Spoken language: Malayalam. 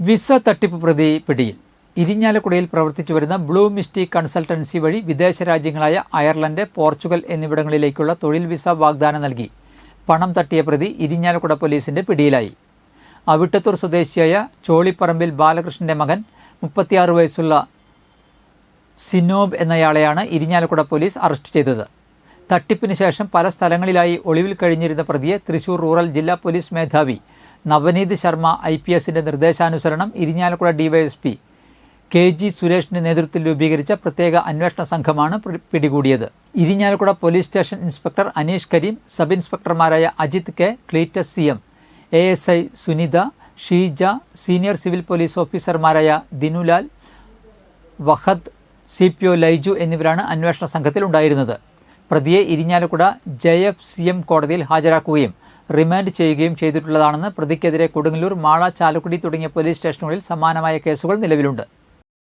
വിസ തട്ടിപ്പ് പ്രതി പിടിയിൽ. ഇരിഞ്ഞാലക്കുടയിൽ പ്രവർത്തിച്ചു വരുന്ന ബ്ലൂ മിസ്റ്റി കൺസൾട്ടൻസി വഴി വിദേശ രാജ്യങ്ങളായ അയർലൻഡ് പോർച്ചുഗൽ എന്നിവിടങ്ങളിലേക്കുള്ള തൊഴിൽ വിസ വാഗ്ദാനം നൽകി. പണം തട്ടിയ പ്രതി ഇരിഞ്ഞാലക്കുട പോലീസിന്റെ പിടിയിലായി. അവിട്ടത്തൂർ സ്വദേശിയായ ചോളിപ്പറമ്പിൽ ബാലകൃഷ്ണന്റെ മകൻ മുപ്പത്തിയാറ് വയസ്സുള്ള സിനോബ് എന്നയാളെയാണ് ഇരിഞ്ഞാലക്കുട പോലീസ് അറസ്റ്റ് ചെയ്തത്. തട്ടിപ്പിന് ശേഷം പല സ്ഥലങ്ങളിലായി ഒളിവിൽ കഴിഞ്ഞിരുന്ന പ്രതിയെ തൃശൂർ റൂറൽ ജില്ലാ പോലീസ് മേധാവി നവനീത് ശർമ്മ ഐ പി എസിന്റെ നിർദ്ദേശാനുസരണം ഇരിഞ്ഞാലക്കുട ഡിവൈഎസ്പി കെ ജി സുരേഷിന്റെ നേതൃത്വത്തിൽ രൂപീകരിച്ച പ്രത്യേക അന്വേഷണ സംഘമാണ് പിടികൂടിയത്. Irinjalakuda police station inspector Aneesh Kareem sub ഇൻസ്പെക്ടർമാരായ Ajith K Cleetus C M A S I Sunitha Sheeja senior civil police ഓഫീസർമാരായ Dinulal Wahad C P O Laiju എന്നിവരാണ് അന്വേഷണ സംഘത്തിൽ ഉണ്ടായിരുന്നത് പ്രതിയെ Irinjalakuda J F C M കോടതിയിൽ ഹാജരാക്കുകയും റിമാൻഡ് ചെയ്യുകയും ചെയ്തിട്ടുള്ളതാണെന്ന് പ്രതിക്കെതിരെ കൊടുങ്ങല്ലൂർ മാള ചാലക്കുടി തുടങ്ങിയ പോലീസ് സ്റ്റേഷനുകളിൽ സമാനമായ കേസുകൾ നിലവിലുണ്ട്.